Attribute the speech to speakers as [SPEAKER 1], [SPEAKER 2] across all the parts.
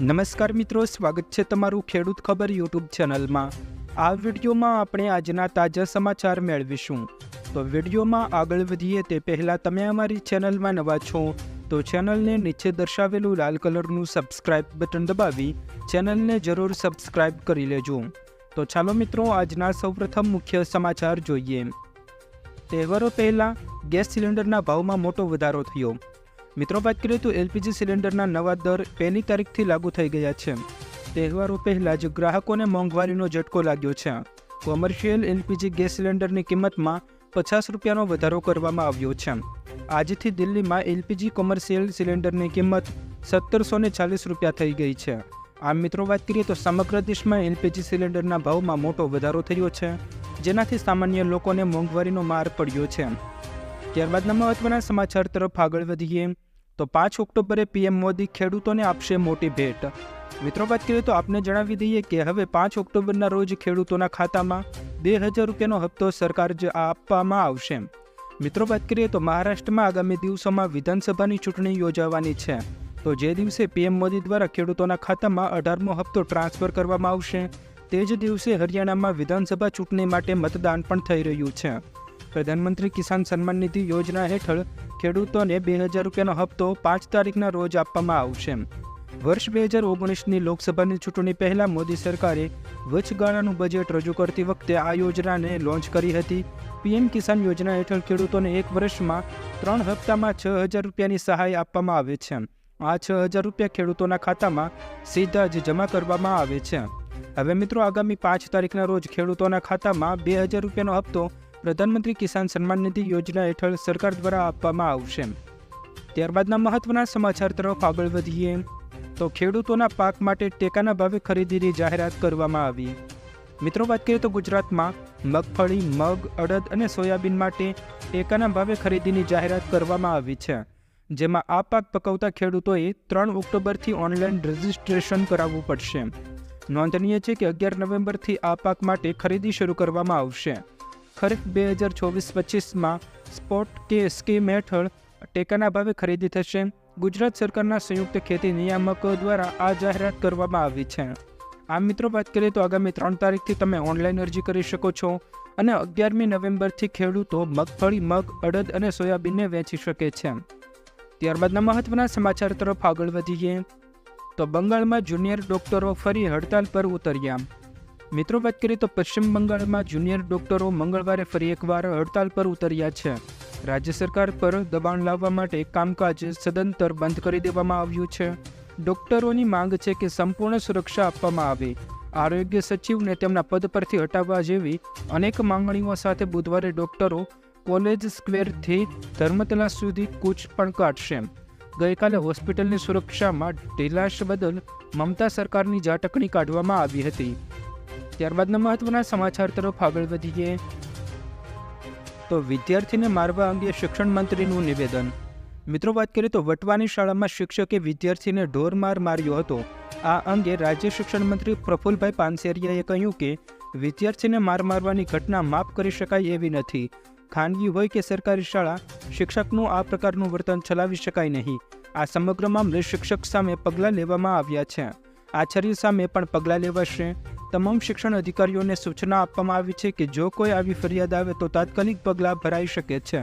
[SPEAKER 1] નમસ્કાર મિત્રો, સ્વાગત છે તમારું ખેડૂત ખબર યુટ્યુબ ચેનલમાં. આ વિડીયોમાં આપણે આજના તાજા સમાચાર મેળવીશું. તો વિડીયોમાં આગળ વધીએ તે પહેલાં તમે અમારી ચેનલમાં નવા છો, તો ચેનલને નીચે દર્શાવેલું લાલ કલરનું સબસ્ક્રાઇબ બટન દબાવી ચેનલને જરૂર સબસ્ક્રાઇબ કરી લેજો. તો ચાલો મિત્રો, આજના સૌપ્રથમ મુખ્ય સમાચાર જોઈએ. તહેવારો પહેલાં ગેસ સિલિન્ડરના ભાવમાં મોટો વધારો થયો. મિત્રો, વાત કરીએ તો એલપીજી સિલિન્ડરના નવા દર પહેલી તારીખથી લાગુ થઈ ગયા છે. તહેવારો પહેલાં જ ગ્રાહકોને મોંઘવારીનો ઝટકો લાગ્યો છે. કોમર્શિયલ એલપીજી ગેસ સિલિન્ડરની કિંમતમાં પચાસ રૂપિયાનો વધારો કરવામાં આવ્યો છે. આજથી દિલ્હીમાં એલપીજી કોમર્શિયલ સિલિન્ડરની કિંમત સત્તરસો ને ચાલીસ રૂપિયા થઈ ગઈ છે. આમ મિત્રો, વાત કરીએ તો સમગ્ર દેશમાં એલપીજી સિલિન્ડરના ભાવમાં મોટો વધારો થયો છે, જેનાથી સામાન્ય લોકોને મોંઘવારીનો માર પડ્યો છે. ત્યારબાદના મહત્વના સમાચાર તરફ આગળ વધીએ. તો પાંચ ઓક્ટોબરે પીએમ મોદી ખેડૂતોને આપશે મોટી ભેટ. મિત્રો, વાત કરીએ તો આપને જણાવી દઈએ કે હવે પાંચ ઓક્ટોબરના રોજ ખેડૂતોના ખાતામાં બે હજાર રૂપિયાનો હપ્તો સરકાર જ આપવામાં આવશે. મિત્રો, વાત કરીએ તો મહારાષ્ટ્રમાં આગામી દિવસોમાં વિધાનસભાની ચૂંટણી યોજાવાની છે. તો જે દિવસે પીએમ મોદી દ્વારા ખેડૂતોના ખાતામાં અઢારમો હપ્તો ટ્રાન્સફર કરવામાં આવશે, તે જ દિવસે હરિયાણામાં વિધાનસભા ચૂંટણી માટે મતદાન પણ થઈ રહ્યું છે. પ્રધાનમંત્રી કિસાન સન્માન નિધિ યોજના હેઠળ ખેડૂતોને બે હજાર રૂપિયાનો હપ્તો પાંચ તારીખના રોજ આપવામાં આવશે. વર્ષ બે હજાર ઓગણીસની લોકસભાની ચૂંટણી પહેલાં મોદી સરકારે વચગાળાનું બજેટ રજૂ કરતી વખતે આ યોજનાને લોન્ચ કરી હતી. પીએમ કિસાન યોજના હેઠળ ખેડૂતોને એક વર્ષમાં ત્રણ હપ્તામાં છ હજાર રૂપિયાની સહાય આપવામાં આવે છે. આ છ હજાર રૂપિયા ખેડૂતોના ખાતામાં સીધા જ જમા કરવામાં આવે છે. હવે મિત્રો આગામી પાંચ તારીખના રોજ ખેડૂતોના ખાતામાં બે હજાર રૂપિયાનો હપ્તો પ્રધાનમંત્રી કિસાન સન્માન નિધિ યોજના હેઠળ સરકાર દ્વારા આપવામાં આવશે. ત્યારબાદના મહત્વના સમાચાર તરફ આગળ વધીએ, તો ખેડૂતોના પાક માટે ટેકાના ભાવે ખરીદીની જાહેરાત કરવામાં આવી. મિત્રો, વાત કરીએ તો ગુજરાતમાં મગફળી, મગ, અડદ અને સોયાબીન માટે ટેકાના ભાવે ખરીદીની જાહેરાત કરવામાં આવી છે, જેમાં આ પાક પકવતા ખેડૂતોએ ત્રણ ઓક્ટોબરથી ઓનલાઈન રજિસ્ટ્રેશન કરાવવું પડશે. નોંધનીય છે કે અગિયાર નવેમ્બરથી આ પાક માટે ખરીદી શરૂ કરવામાં આવશે. ખરીફ બે હજાર ચોવીસ પચીસમાં સ્પોટ કે સ્કીમ હેઠળ ટેકાના ભાવે ખરીદી થશે. ગુજરાત સરકારના સંયુક્ત ખેતી નિયામકો દ્વારા આ જાહેરાત કરવામાં આવી છે. આમ મિત્રો, વાત કરીએ તો આગામી ત્રણ તારીખથી તમે ઓનલાઈન અરજી કરી શકો છો અને અગિયારમી નવેમ્બરથી ખેડૂતો મગફળી, મગ, અડદ અને સોયાબીનને વેચી શકે છે. ત્યારબાદના મહત્વના સમાચાર તરફ આગળ વધીએ. તો બંગાળમાં જુનિયર ડોક્ટરો ફરી હડતાલ પર ઉતર્યા. મિત્રો, વાત કરીએ તો પશ્ચિમ બંગાળમાં જુનિયર ડોક્ટરો મંગળવારે ફરી એકવાર હડતાલ પર ઉતર્યા છે. રાજ્ય સરકાર પર દબાણ લાવવા માટે કામકાજ સદંતર બંધ કરી દેવામાં આવ્યું છે. ડોક્ટરોની માંગ છે કે સંપૂર્ણ સુરક્ષા આપવામાં આવે. આરોગ્ય સચિવને તેમના પદ પરથી હટાવવા જેવી અનેક માંગણીઓ સાથે બુધવારે ડોક્ટરો કોલેજ સ્ક્વેરથી ધર્મતલા સુધી કૂચ પણ કાઢશે. ગઈકાલે હોસ્પિટલની સુરક્ષામાં ઢીલાશ બદલ મમતા સરકારની ઝાટકણી કાઢવામાં આવી હતી. ત્યારબાદના મહત્વના સમાચાર તરફ આગળ વધીએ. તો વિદ્યાર્થીને મારવા અંગે શિક્ષણ મંત્રીનું નિવેદન. મિત્રો, વાત કરીએ તો વટવાની શાળામાં શિક્ષકે વિદ્યાર્થીને ઢોર માર માર્યો હતો. આ અંગે રાજ્ય શિક્ષણ મંત્રી પ્રફુલભાઈ પાનસેરિયાએ કહ્યું કે, વિદ્યાર્થીને માર મારવાની ઘટના માફ કરી શકાય એવી નથી. ખાનગી હોય કે સરકારી શાળા, શિક્ષકનું આ પ્રકારનું વર્તન ચલાવી શકાય નહીં. આ સમગ્ર મામલે શિક્ષક સામે પગલાં લેવામાં આવ્યા છે. આચાર્ય સામે પણ પગલાં લેવાશે. તમામ શિક્ષણ અધિકારીઓને સૂચના આપવામાં આવી છે કે જો કોઈ આવી ફરિયાદ આવે તો તાત્કાલિક પગલાં ભરાઈ શકે છે.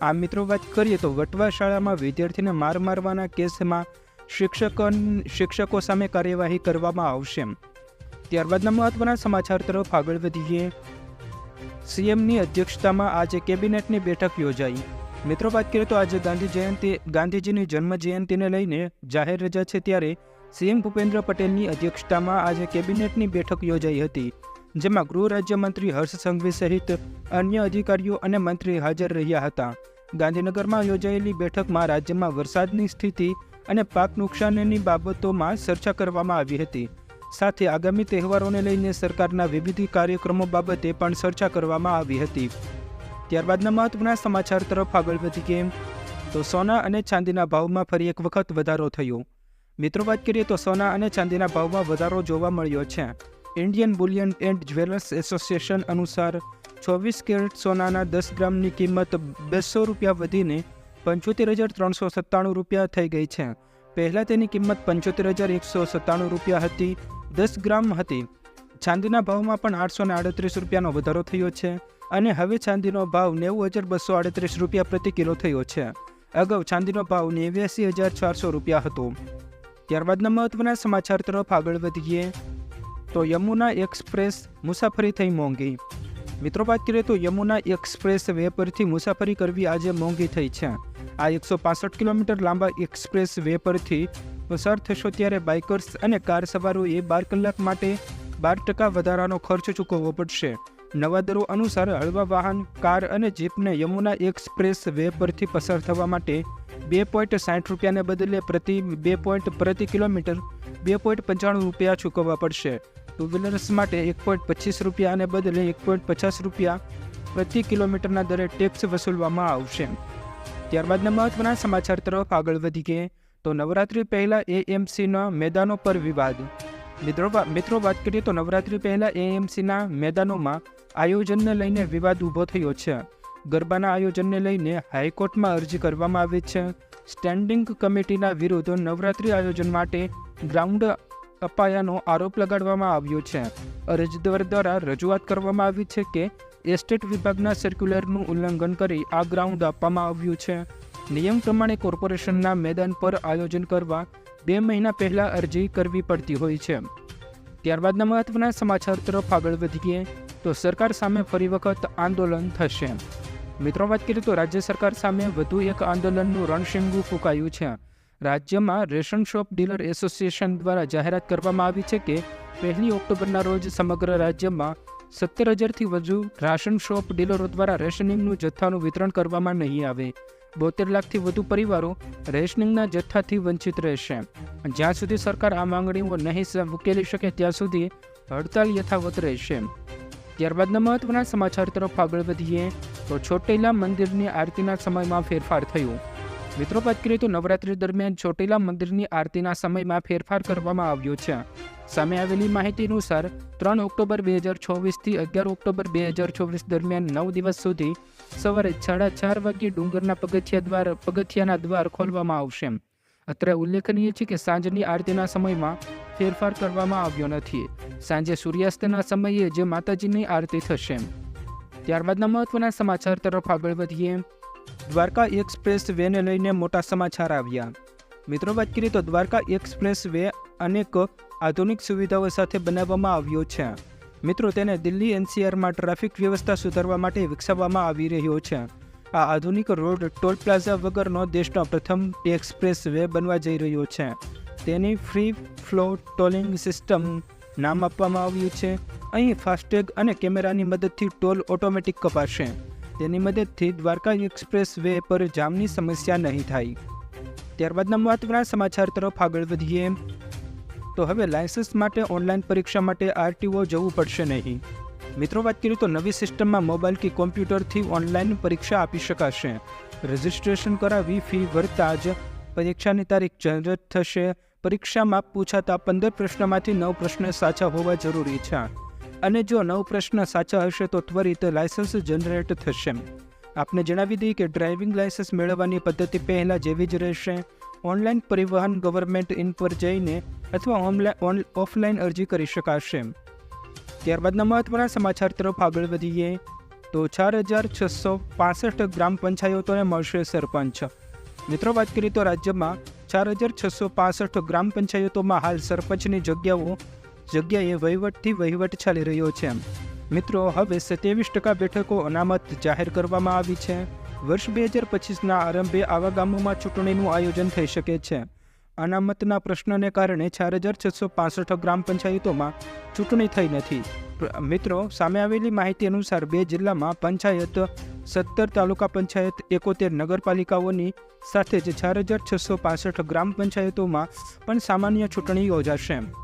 [SPEAKER 1] આ મિત્રો વાત કરીએ તો વટવા શાળામાં વિદ્યાર્થીને માર મારવાના કેસમાં શિક્ષકો શિક્ષકો સામે કાર્યવાહી કરવામાં આવશે. ત્યારબાદના મહત્વના સમાચાર તરફ આગળ વધીએ. સીએમની અધ્યક્ષતામાં આજે કેબિનેટની બેઠક યોજાઈ. મિત્રો વાત કરીએ તો આજે ગાંધી જયંતિ, ગાંધીજીની જન્મ જયંતિને લઈને જાહેર રજા છે ત્યારે સીએમ ભૂપેન્દ્ર પટેલની અધ્યક્ષતામાં આજે કેબિનેટની બેઠક યોજાઈ હતી, જેમાં ગૃહ રાજ્યમંત્રી હર્ષ સંઘવી સહિત અન્ય અધિકારીઓ અને મંત્રી હાજર રહ્યા હતા. ગાંધીનગરમાં યોજાયેલી બેઠકમાં રાજ્યમાં વરસાદની સ્થિતિ અને પાક નુકસાનની બાબતોમાં ચર્ચા કરવામાં આવી હતી. સાથે આગામી તહેવારોને લઈને સરકારના વિવિધ કાર્યક્રમો બાબતે પણ ચર્ચા કરવામાં આવી હતી. ત્યારબાદના મહત્વના સમાચાર તરફ આગળ વધી ગેમ તો સોના અને ચાંદીના ભાવમાં ફરી એક વખત વધારો થયો. મિત્રો, વાત કરીએ તો સોના અને ચાંદીના ભાવમાં વધારો જોવા મળ્યો છે. Indian Bullion and Jewellers Association અનુસાર ચોવીસ કેરેટ સોનાના દસ ગ્રામની કિંમત બસો રૂપિયા વધીને પંચોતેર હજાર ત્રણસો સત્તાણું રૂપિયા થઈ ગઈ છે. પહેલાં તેની કિંમત પંચોતેર હજાર એકસો સત્તાણું રૂપિયા હતી, દસ ગ્રામ હતી. ચાંદીના ભાવમાં પણ આઠસો ને આડત્રીસ રૂપિયાનો વધારો થયો છે અને હવે ચાંદીનો ભાવ નેવું હજાર બસો આડત્રીસ રૂપિયા પ્રતિ કિલો થયો છે. અગાઉ ચાંદીનો ભાવ નેવ્યાસી હજાર ચારસો રૂપિયા હતો. ત્યારબાદના મહત્વના સમાચાર તરફ આગળ વધીએ. તો યમુના એક્સપ્રેસ મુસાફરી થઈ મોંઘી. મિત્રો, વાત કરીએ તો યમુના એક્સપ્રેસ વે પરથી મુસાફરી કરવી આજે મોંઘી થઈ છે. આ એકસો પાસઠ કિલોમીટર લાંબા એક્સપ્રેસ વે પરથી પસાર થશો ત્યારે બાઇકર્સ અને કાર સવારોએ બાર કલાક માટે બાર ટકા વધારાનો ખર્ચ ચૂકવવો પડશે. નવા દરો અનુસાર હળવા વાહન, કાર અને જીપને યમુના એક્સપ્રેસ વે પરથી પસાર થવા માટે બે પોઈન્ટ સાઠ રૂપિયાને બદલે પ્રતિ, બે પોઈન્ટ પ્રતિ કિલોમીટર બે પોઈન્ટ પંચાણું રૂપિયા ચૂકવવા પડશે. ટુ વ્હીલર્સ માટે એક પોઈન્ટ પચીસ રૂપિયાને બદલે એક પોઈન્ટ પચાસ રૂપિયા પ્રતિ કિલોમીટરના દરે ટેક્સ વસૂલવામાં આવશે. ત્યારબાદના મહત્વના સમાચાર તરફ આગળ વધીએ. તો નવરાત્રિ પહેલાં એએમસીના મેદાનો પર વિવાદ. મિત્રો મિત્રો, વાત કરીએ તો નવરાત્રી પહેલાં એએમસીના મેદાનોમાં આયોજનને લઈને વિવાદ ઊભો થયો છે. ગરબાના આયોજનને લઈને હાઈકોર્ટમાં અરજી કરવામાં આવી છે. સ્ટેન્ડિંગ કમિટીના વિરુદ્ધ નવરાત્રી આયોજન માટે ગ્રાઉન્ડ અપાયાનો આરોપ લગાડવામાં આવ્યો છે. અરજદાર દ્વારા રજૂઆત કરવામાં આવી છે કે એસ્ટેટ વિભાગના સર્ક્યુલરનું ઉલ્લંઘન કરી આ ગ્રાઉન્ડ આપવામાં આવ્યું છે. નિયમ પ્રમાણે કોર્પોરેશનના મેદાન પર આયોજન કરવા બે મહિના પહેલાં અરજી કરવી પડતી હોય છે. ત્યારબાદના મહત્વના સમાચાર તરફ આગળ વધીએ તો સરકાર સામે ફરી વખત આંદોલન થશે. મિત્રો, વાત કરીએ તો રાજ્ય સરકાર સામે વધુ એક આંદોલનનું રણશીંગું ફૂંકાયું છે. રાજ્યમાં રેશન શોપ ડીલર એસોસિએશન દ્વારા જાહેરાત કરવામાં આવી છે કે પહેલી ઓક્ટોબરના રોજ સમગ્ર રાજ્યમાં સત્તર હજારથી વધુ રાશન શોપ ડીલરો દ્વારા રેશનિંગનું જથ્થાનું વિતરણ કરવામાં નહીં આવે. બોતેર લાખથી વધુ પરિવારો રેશનિંગના જથ્થાથી વંચિત રહેશે. જ્યાં સુધી સરકાર આ માંગણીઓ નહીં ઉકેલી શકે ત્યાં સુધી હડતાલ યથાવત રહેશે. ત્યારબાદના મહત્વના સમાચાર તરફ આગળ વધીએ, તો છોટેલા મંદિરની આરતીના સમયમાં ફેરફાર થયો. મિત્રો, વાત કરીએ તો નવરાત્રી દરમિયાન ચોટીલા મંદિરની આરતીના સમયમાં ફેરફાર કરવામાં આવ્યો છે. સામે આવેલી માહિતી અનુસાર, ત્રણ ઓક્ટોબર બે હજાર ચોવીસથી અગિયાર ઓક્ટોબર બે હજાર ચોવીસ દરમિયાન નવ દિવસ સુધી સવારે સાડા ચાર વાગ્યે ડુંગરના પગથિયા દ્વાર, પગથિયાના દ્વાર ખોલવામાં આવશે. અત્રે ઉલ્લેખનીય છે કે સાંજની આરતીના સમયમાં ફેરફાર કરવામાં આવ્યો નથી. સાંજે સૂર્યાસ્તના સમયે જે માતાજીની આરતી થશે. ત્યારબાદના મહત્વના સમાચાર તરફ આગળ વધીએ. દ્વારકા એક્સપ્રેસ વેને લઈને મોટા સમાચાર આવ્યા. મિત્રો, વાત કરીએ તો દ્વારકા એક્સપ્રેસ વે અનેક આધુનિક સુવિધાઓ સાથે બનાવવામાં આવ્યો છે. મિત્રો, તેને દિલ્હી એનસીઆરમાં ટ્રાફિક વ્યવસ્થા સુધારવા માટે વિકસાવવામાં આવી રહ્યો છે. આ આધુનિક રોડ ટોલ પ્લાઝા વગરનો દેશનો પ્રથમ એક્સપ્રેસ વે બનવા જઈ રહ્યો છે. તેની ફ્રી ફ્લો ટોલિંગ સિસ્ટમ નામ આપવામાં આવ્યું છે. અહીં ફાસ્ટેગ અને કેમેરાની મદદથી ટોલ ઓટોમેટિક કપાશે. તેની મદદથી દ્વારકા એક્સપ્રેસ વે પર જામની સમસ્યા નહીં થાય. ત્યારબાદના મહત્વના સમાચાર તરફ આગળ વધીએ. તો હવે લાયસન્સ માટે ઓનલાઈન પરીક્ષા માટે આરટીઓ જવું પડશે નહીં. મિત્રો, વાત કરીએ તો નવી સિસ્ટમમાં મોબાઈલ કે કોમ્પ્યુટરથી ઓનલાઈન પરીક્ષા આપી શકાશે. રજિસ્ટ્રેશન કરાવી ફી ભરતા જ પરીક્ષાની તારીખ જનરેટ થશે. પરીક્ષામાં પૂછાતા પંદર પ્રશ્નમાંથી નવ પ્રશ્ન સાચા હોવા જરૂરી છે. અને જો નવ પ્રશ્ન સાચા હશે તો ત્વરિત લાયસન્સ જનરેટ થશે. આપને જણાવી દઈએ કે ડ્રાઇવિંગ લાયસન્સ મેળવવાની પદ્ધતિ પહેલાં જેવી જ રહેશે. ઓનલાઈન પરિવહન ગવર્મેન્ટ ઇન પર જઈને અથવા ઓનલાઈન ઓફલાઈન અરજી કરી શકાશે. ત્યારબાદના મહત્વના સમાચાર તરફ આગળ વધીએ. તો ચાર હજાર છસો પાસઠ ગ્રામ પંચાયતોને મળશે સરપંચ. મિત્રો, વાત કરીએ તો રાજ્યમાં ચાર હજાર છસો પાસઠ ગ્રામ પંચાયતોમાં હાલ સરપંચની જગ્યાઓ જગ્યાએ વહીવટથી વહીવટ ચાલી રહ્યો છે. મિત્રો, હવે સત્યાવીસ ટકા બેઠકો અનામત જાહેર કરવામાં આવી છે. વર્ષ બે હજાર પચીસના આરંભે આવા ગામોમાં ચૂંટણીનું આયોજન થઈ શકે છે. અનામતના પ્રશ્નને કારણે ચાર હજાર છસો પાસઠ ગ્રામ પંચાયતોમાં ચૂંટણી થઈ નથી. મિત્રો, સામે આવેલી માહિતી અનુસાર બે જિલ્લામાં પંચાયત, સત્તર તાલુકા પંચાયત, એકોતેર નગરપાલિકાઓની સાથે જ ચાર હજાર છસો પાસઠ ગ્રામ પંચાયતોમાં પણ સામાન્ય ચૂંટણી યોજાશે.